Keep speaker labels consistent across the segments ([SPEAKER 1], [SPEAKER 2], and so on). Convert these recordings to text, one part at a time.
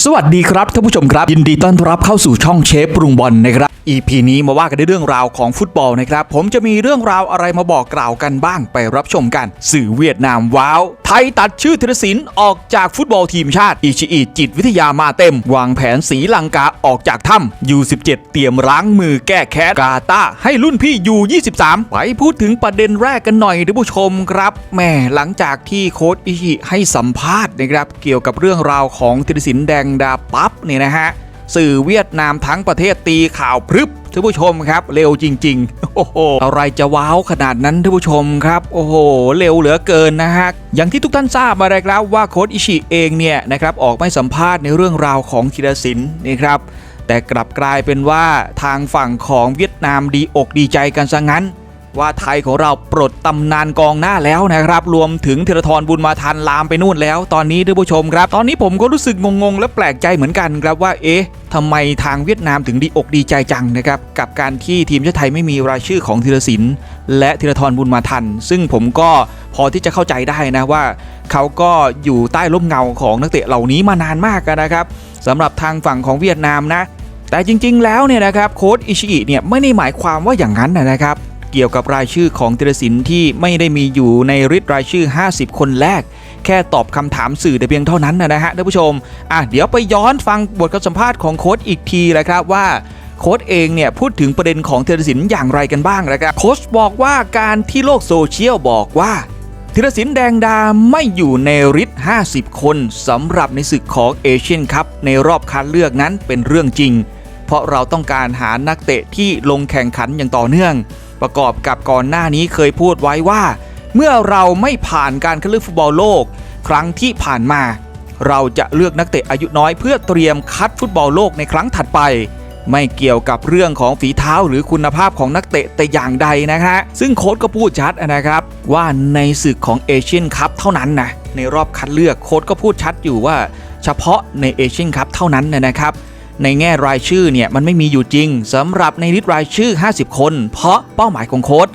[SPEAKER 1] สวัสดีครับท่านผู้ชมครับ ยินดีต้อนรับเข้าสู่ช่องเชฟปรุงบอลนะครับ EP นี้มาว่ากันในเรื่องราวของฟุตบอลนะครับ ผมจะมีเรื่องราวอะไรมาบอกกล่าวกันบ้างไปรับชมกัน สื่อเวียดนามว้าว ไทยตัดชื่อธีรศิลป์ออกจากฟุตบอลทีมชาติอิชิอิจิตวิทยามาเต็ม วางแผนสีลังกาออกจากถ้ำ U17 เตรียมล้างมือแก้แค้นกาตาให้รุ่นพี่ U23 ไปพูดถึงประเด็นแรกกันหน่อยท่านผู้ชมครับแหม่หลังจากที่โค้ชอิชิให้สัมภาษณ์นะครับเกี่ยวกับเรื่องราวของธีรศิลป์แดงดาปั๊บเนี่ยนะฮะ สื่อเวียดนามทั้งประเทศตีข่าวพรึบท่านผู้ชมครับเร็วจริงๆโอ้โหอะไรจะว้าวขนาดนั้นท่านผู้ชมครับโอ้โหเร็วเหลือเกินนะฮะอย่างที่ทุกท่านทราบมาเลยครับว่าโค้ชอิชิเองเนี่ยนะครับออกไมาสัมภาษณ์ในเรื่องราวของธีรศิลป์นี่ครับแต่กลับกลายเป็นว่าทางฝั่งของเวียดนามดีอกดีใจกันซะงั้น ว่าไทยของเราปลดตำนานกองหน้าแล้วนะครับ รวมถึงธีรทรบุญมาทันลามไปนู่นแล้ว ตอนนี้ท่านผู้ชมครับ ตอนนี้ผมก็รู้สึกงงๆ และแปลกใจเหมือนกันครับว่าเอ๊ะทำไมทางเวียดนามถึงดีอกดีใจจังนะครับ กับการที่ทีมชาติไทยไม่มีรายชื่อของธีรศิลป์และธีรทรบุญมาทัน ซึ่งผมก็พอที่จะเข้าใจได้นะว่า เขาก็อยู่ใต้ร่มเงาของนักเตะเหล่านี้มานานมากนะครับสำหรับทางฝั่งของเวียดนามนะแต่จริง ๆ แล้วเนี่ยนะครับโค้ชอิชิอิเนี่ยไม่ได้หมายความว่าอย่างนั้นนะครับ เกี่ยวกับรายชื่อของธีรศิลป์ที่ไม่ได้มีอยู่ในริดรายชื่อ 50 คนแรก แค่ตอบคำถามสื่อแต่เพียงเท่านั้นนะฮะท่านผู้ชมอะเดี๋ยวไปย้อนฟังบทสัมภาษณ์ของโค้ชอีกทีแหละครับว่าโค้ชเองเนี่ยพูดถึงประเด็นของธีรศิลป์อย่างไรกันบ้างนะครับโค้ชบอกว่าการที่โลกโซเชียลบอกว่าธีรศิลป์แดงดาไม่อยู่ในริด50 คนสำหรับในศึกของเอเชียนคัพในรอบคัดเลือกนั้นเป็นเรื่องจริง เพราะเราต้องการหานักเตะที่ลงแข่งขันอย่างต่อเนื่อง ประกอบกับก่อนหน้านี้เคยพูดไว้ว่า เมื่อเราไม่ผ่านการคัดเลือกฟุตบอลโลก ครั้งที่ผ่านมา เราจะเลือกนักเตะอายุน้อยเพื่อเตรียมคัดฟุตบอลโลกในครั้งถัดไป ไม่เกี่ยวกับเรื่องของฝีเท้าหรือคุณภาพของนักเตะแต่อย่างใดนะฮะซึ่งโค้ชก็พูดชัดนะครับ ว่าในศึกของเอเชียนคัพเท่านั้นนะในรอบคัดเลือกโค้ชก็พูดชัดอยู่ว่า เฉพาะในเอเชียนคัพเท่านั้นนะนะครับ ในแง่รายชื่อเนี่ยมันไม่มีอยู่จริงสำหรับในลิสต์รายชื่อ 50 คน เพราะเป้าหมายของโค้ด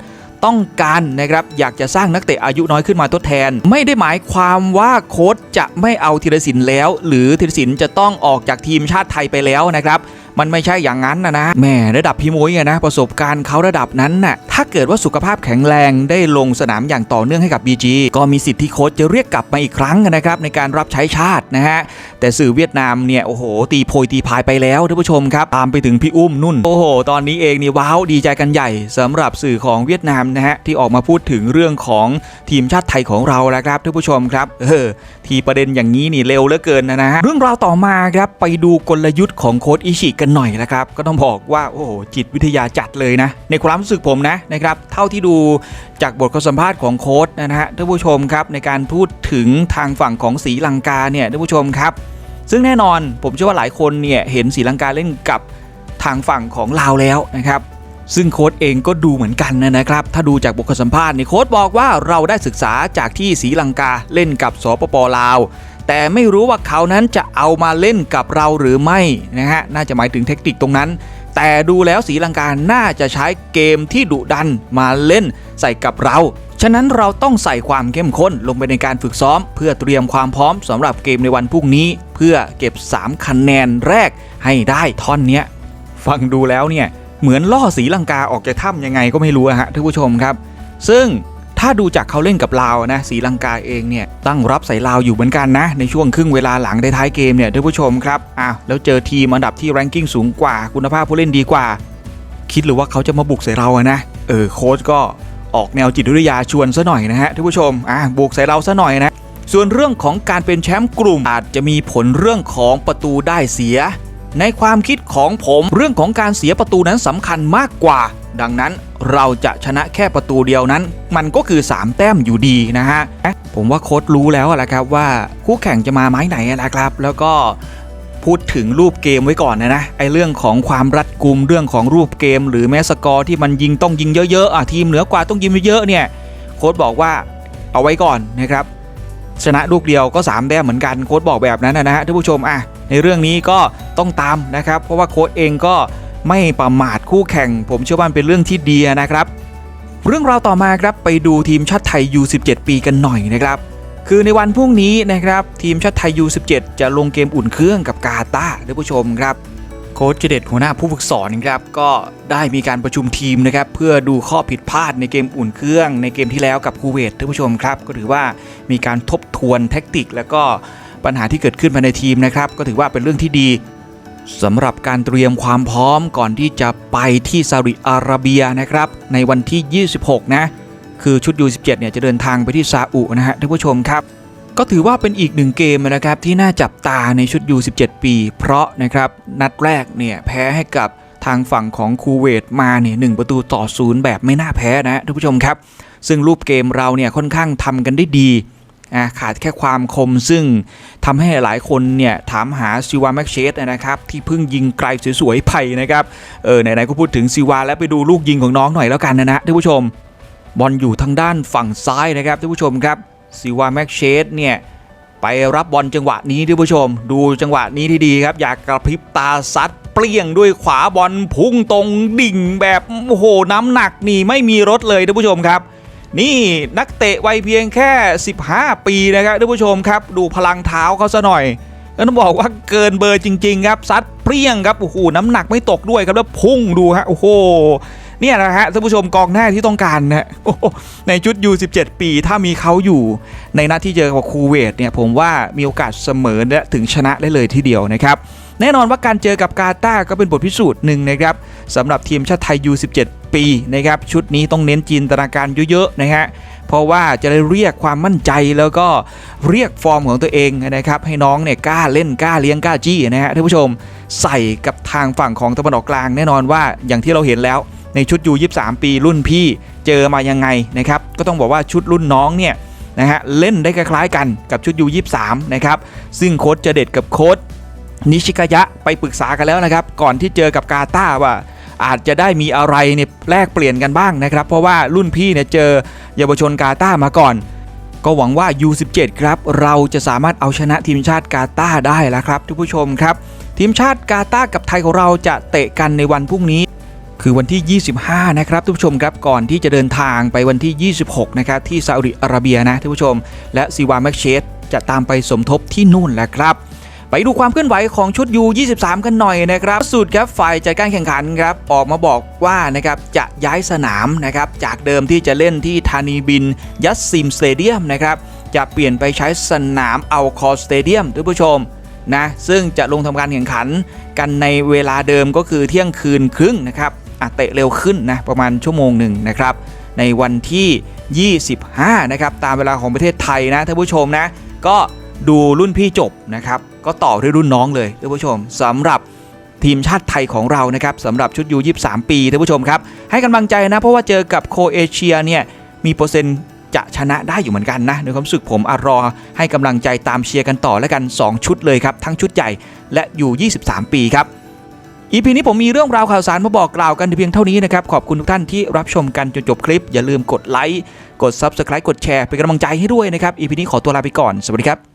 [SPEAKER 1] ต้องการนะครับอยากจะสร้างนักเตะอายุน้อยขึ้นมาทดแทน ไม่ได้หมายความว่าโค้ชจะไม่เอาธีรศิลป์แล้ว หรือธีรศิลป์จะต้องออกจากทีมชาติไทยไปแล้วนะครับ มันไม่ใช่อย่างนั้นนะนะแหม่ระดับพี่มุ้ยนะประสบการณ์เขาระดับนั้นน่ะถ้าเกิดว่าสุขภาพแข็งแรงได้ลงสนามอย่างต่อเนื่องให้กับ BG ก็มีสิทธิ์ที่โค้ชจะเรียกกลับมาอีกครั้งนะครับในการรับใช้ชาตินะฮะแต่สื่อเวียดนามเนี่ยโอ้โห ตีโพยตีพายไปแล้วท่านผู้ชมครับตามไปถึงพี่อุ้มนุ่น โอ้โห ตอนนี้เองนี่ว้าวดีใจกันใหญ่สำหรับสื่อของเวียดนามนะฮะที่ออกมาพูดถึงเรื่องของทีมชาติไทยของเราแล้วครับท่านผู้ชมครับเออทีประเด็นอย่างนี้นี่เร็วเหลือเกินนะฮะเรื่องราวต่อมาครับไปดูกลยุทธ์ของโค้ชอิชิกันหน่อยนะครับ ก็ต้องบอกว่าโอ้โหจิตวิทยาจัดเลยนะ ในความรู้สึกผมนะนะครับ เท่าที่ดูจากบทสัมภาษณ์ของโค้ชนะฮะท่านผู้ชมครับในการพูดถึงทางฝั่งของศรีลังกาเนี่ยท่านผู้ชมครับ ซึ่งแน่นอนผมเชื่อว่าหลายคนเนี่ยเห็นศรีลังกาเล่นกับทางฝั่งของลาวแล้วนะครับซึ่งโค้ชเองก็ดูเหมือนกันนะครับ ถ้าดูจากบทสัมภาษณ์นี่โค้ชบอกว่าเราได้ศึกษาจากที่ศรีลังกาเล่นกับสปปลาว แต่ไม่รู้ว่าเขานั้นจะเอามาเล่นกับเราหรือไม่นะฮะน่าจะหมายถึงเทคนิคตรงนั้น แต่ดูแล้วศรีลังกาน่าจะใช้เกมที่ดุดันมาเล่นใส่กับเรา ฉะนั้นเราต้องใส่ความเข้มข้นลงไปในการฝึกซ้อม เพื่อเตรียมความพร้อมสำหรับเกมในวันพรุ่งนี้ เพื่อเก็บ 3 คะแนนแรกให้ได้ท่อนเนี้ยฟังดูแล้วเนี่ยเหมือนล่อสีลังกาออกจากถ้ำยังไงก็ไม่รู้ฮะท่านผู้ชมครับ ซึ่ง ถ้าดูจากเขาเล่นกับลาวนะสีลังกาเองเนี่ยตั้งรับใส่ลาวอยู่เหมือนกันนะ ในช่วงครึ่งเวลาหลังในท้ายเกมเนี่ยท่านผู้ชมครับอ้าวแล้วเจอทีมอันดับที่แรงกิ้งสูงกว่าคุณภาพผู้เล่นดีกว่า คิดหรือว่าเขาจะมาบุกใส่เราอะนะเออโค้ชก็ออกแนวจิตวิทยาชวนซะหน่อยนะฮะท่านผู้ชมอะบุกใส่เราซะหน่อยนะส่วนเรื่องของการเป็นแชมป์กลุ่มอาจจะมีผลเรื่องของประตูได้เสีย ในความคิดของผมเรื่องของการเสียประตูนั้นสำคัญมากกว่า ดังนั้นเราจะชนะแค่ประตูเดียวนั้น มันก็คือ 3 แต้มอยู่ดีนะฮะ ผมว่าโค้ชรู้แล้วแหละครับว่าคู่แข่งจะมาไม้ไหนนะครับ แล้วก็พูดถึงรูปเกมไว้ก่อนนะนะไอเรื่องของความรัดกุมเรื่องของรูปเกม หรือแม้สกอร์ที่มันยิงต้องยิงเยอะๆอะทีมเหนือกว่าต้องยิงเยอะๆเนี่ยโค้ชบอกว่าเอาไว้ก่อนนะครับชนะลูกเดียวก็3แต้มเหมือนกันโค้ชบอกแบบนั้นนะฮะท่านผู้ชมอะในเรื่องนี้ก็ต้องตามนะครับ เพราะว่าโค้ชเองก็ ไม่ประมาทคู่แข่ง ผมเชื่อว่าเป็นเรื่องที่ดีนะครับ เรื่องราวต่อมาครับไปดูทีมชาติไทย U17 ปีกันหน่อยนะครับคือในวันพรุ่งนี้นะครับทีมชาติไทย U17 จะลงเกมอุ่นเครื่องกับกาตาร์ท่านผู้ชมครับโค้ชเจเด็ดหัวหน้าผู้ฝึกสอนนะครับก็ได้มีการประชุมทีมนะครับเพื่อดูข้อผิดพลาดในเกมอุ่นเครื่อง ในเกมที่แล้วกับคูเวตท่านผู้ชมครับ ก็ถือว่ามีการทบทวนแท็กติก แล้วก็ปัญหาที่เกิดขึ้นภายในทีมนะครับก็ถือว่าเป็นเรื่องที่ดี สำหรับการเตรียมความพร้อมก่อนที่จะไปที่ซาอุดิอาระเบียนะครับ ในวันที่ 26 นะ คือชุด U17 เนี่ยจะเดินทางไปที่ซาอุนะฮะท่านผู้ชมครับ ก็ถือว่าเป็นอีกหนึ่งเกมนะครับที่น่าจับตาในชุด U17 ปี เพราะนะครับนัดแรกเนี่ยแพ้ให้กับทางฝั่งของคูเวตมาเนี่ยหประตูต่อศูนย์แบบไม่น่าแพ้นะท่านผู้ชมครับ ซึ่งรูปเกมเราเนี่ยค่อนข้างทำกันได้ดี ขาดแค่ความคมซึ่งทำให้หลายคนเนี่ยถามหาซิวาแม็กเชสนะครับที่เพิ่งยิงไกลสวยๆไปนะครับเออไหนๆก็พูดถึงซิวาแล้วไปดูลูกยิงของน้องหน่อยแล้วกันนะนะท่านผู้ชมบอลอยู่ทางด้านฝั่งซ้ายนะครับท่านผู้ชมครับซิวาแม็กเชสเนี่ยไปรับบอลจังหวะนี้ท่านผู้ชม ดูจังหวะนี้ที่ดีครับ อยากกระพริบตาซัดเปรี้ยงด้วยขวาบอลพุ่งตรงดิ่งแบบโอ้โหน้ำหนักนี่ไม่มีรถเลยท่านผู้ชมครับ นี่นักเตะวัยเพียงแค่ 15 ปีนะครับท่านผู้ชมครับ ดูพลังเท้าเขาซะหน่อยแล้วต้องบอกว่าเกินเบอร์จริง ๆ ครับซัดเปรี้ยงครับโอ้โหน้ำหนักไม่ตกด้วยครับแล้วพุ่งดูฮะโอ้โหเนี่ยนะฮะท่านผู้ชมกองหน้าที่ต้องการนะโอ้ในชุด U17 ปีถ้ามีเขาอยู่ ในนัดที่เจอกับคูเวตเนี่ยผมว่ามีโอกาสเสมอและถึงชนะได้เลยทีเดียวนะครับ แน่นอนว่าการเจอกับกาตาก็เป็นบทพิสูจน์หนึ่งนะครับสำหรับทีมชาติไทย U17 ปีนะครับชุดนี้ต้องเน้นจินตนาการเยอะๆนะฮะเพราะว่าจะได้เรียกความมั่นใจแล้วก็เรียกฟอร์มของตัวเองนะครับให้น้องเนี่ยกล้าเล่นกล้าเลี้ยงกล้าจี้นะฮะท่านผู้ชมใส่กับทางฝั่งของตะวันออกกลางแน่นอนว่าอย่างที่เราเห็นแล้วในชุดยู23 ปีรุ่นพี่เจอมายังไงนะครับก็ต้องบอกว่าชุดรุ่นน้องเนี่ยนะฮะเล่นได้คล้ายๆกันกับชุดยู23นะครับซึ่งโค้ชเจเด็ดกับโค้ช นิชิกายะไปปรึกษากันแล้วนะครับ ก่อนที่เจอกับกาตาว่า อาจจะได้มีอะไรเนี่ยแลกเปลี่ยนกันบ้างนะครับ เพราะว่ารุ่นพี่เนี่ยเจอเยาวชนกาตามาก่อน ก็หวังว่า U17 ครับ เราจะสามารถเอาชนะทีมชาติกาตาได้แล้วครับทุกผู้ชมครับ ทีมชาติกาตากับไทยของเราจะเตะกันในวันพรุ่งนี้ คือวันที่ 25 นะครับทุกผู้ชมครับก่อนที่จะเดินทางไปวันที่ 26 นะครับที่ซาอุดิอาระเบียนะทุกผู้ชม และซีวาแม็กเชสจะตามไปสมทบที่นู่นแหละครับ ไปดูความเคลื่อนไหวของชุด U23 กันหน่อยนะครับสุดครับฝ่ายจัดการแข่งขันครับออกมาบอกว่านะครับจะย้ายสนามนะครับจากเดิมที่จะเล่นที่ธานีบินยัสซิมสเตเดียมนะครับจะเปลี่ยนไปใช้สนามเอาคอสเตเดียมท่านผู้ชมนะซึ่งจะลงทำการแข่งขันกันในเวลาเดิมก็คือเที่ยงคืนครึ่งนะครับอะเตะเร็วขึ้นนะประมาณชั่วโมงหนึ่งนะครับในวันที่ 25 นะครับตามเวลาของประเทศไทยนะท่านผู้ชมนะก็ ดูรุ่นพี่จบนะครับก็ต่อด้วยรุ่นน้องเลยท่านผู้ชมสำหรับทีมชาติไทยของเรานะครับสำหรับชุดยู23 ปีท่านผู้ชมครับให้กำลังใจนะเพราะว่าเจอกับโคเอเชียเนี่ยมีเปอร์เซ็นต์จะชนะได้อยู่เหมือนกันนะในความรู้สึกผมอรอให้กำลังใจตามเชียร์กันต่อแล้วกัน 2 ชุดเลยครับ ทั้งชุดใหญ่และอยู่ 23 ปีครับอีพีนี้ผมมีเรื่องราวข่าวสารมาบอกกล่าวกันเพียงเท่านี้นะครับ ขอบคุณทุกท่านที่รับชมกันจนจบคลิป อย่าลืมกดไลค์กด Subscribe กดแชร์เป็นกำลังใจให้ด้วยนะครับอีพีนี้ขอตัวลาไปก่อนสวัสดีครับ